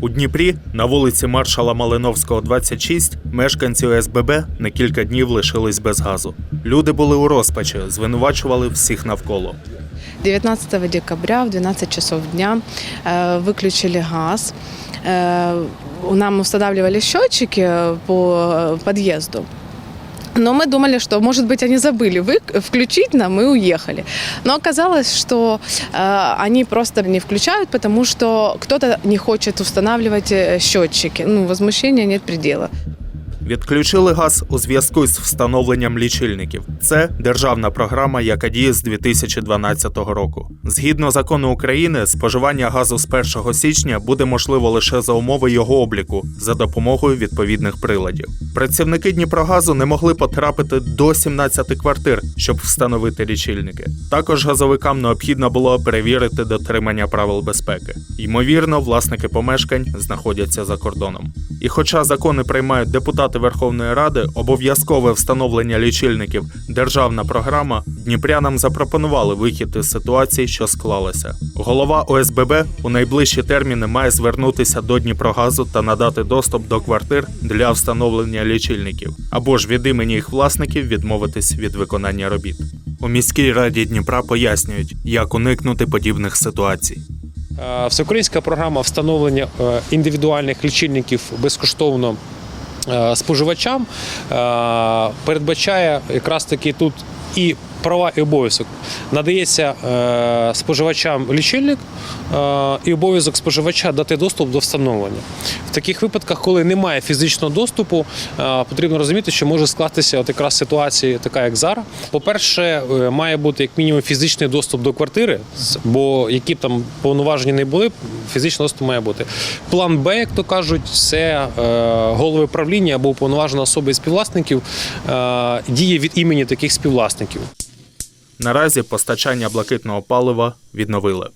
У Дніпрі на вулиці маршала Малиновського, 26, мешканці ОСББ на кілька днів лишились без газу. Люди були у розпачі, звинувачували всіх навколо. 19 декабря в 12 часов дня э, выключили газ. Э, Нам устанавливали счетчики по э, подъезду. Но мы думали, что, может быть, они забыли вы- включить нам и уехали. Но оказалось, что э, они просто не включают, потому что кто-то не хочет устанавливать э, счетчики. Ну, возмущения нет предела. Відключили газ у зв'язку з встановленням лічильників. Це державна програма, яка діє з 2012 року. Згідно закону України, споживання газу з 1 січня буде можливо лише за умови його обліку за допомогою відповідних приладів. Працівники Дніпрогазу не могли потрапити до 17 квартир, щоб встановити лічильники. Також газовикам необхідно було перевірити дотримання правил безпеки. Ймовірно, власники помешкань знаходяться за кордоном. І хоча закони приймають депутати Верховної Ради, обов'язкове встановлення лічильників державна програма, дніпрянам запропонували вихід із ситуації, що склалася. Голова ОСББ у найближчі терміни має звернутися до Дніпрогазу та надати доступ до квартир для встановлення лічильників, або ж від імені їх власників відмовитись від виконання робіт. У міській раді Дніпра пояснюють, як уникнути подібних ситуацій. Е, Всеукраїнська програма встановлення е, індивідуальних лічильників безкоштовно споживачам е, передбачає якраз таки тут і права і обов'язок. Надається е, споживачам лічильник е, і обов'язок споживача дати доступ до встановлення. В таких випадках, коли немає фізичного доступу, е, потрібно розуміти, що може скластися от якраз ситуація, така як зараз. По-перше, має бути як мінімум фізичний доступ до квартири, бо які б там повноваження не були, фізичний доступ має бути. План Б, як то кажуть, це голови правління або уповноважена особа із співвласників діє від імені таких співвласників. Наразі постачання блакитного палива відновили.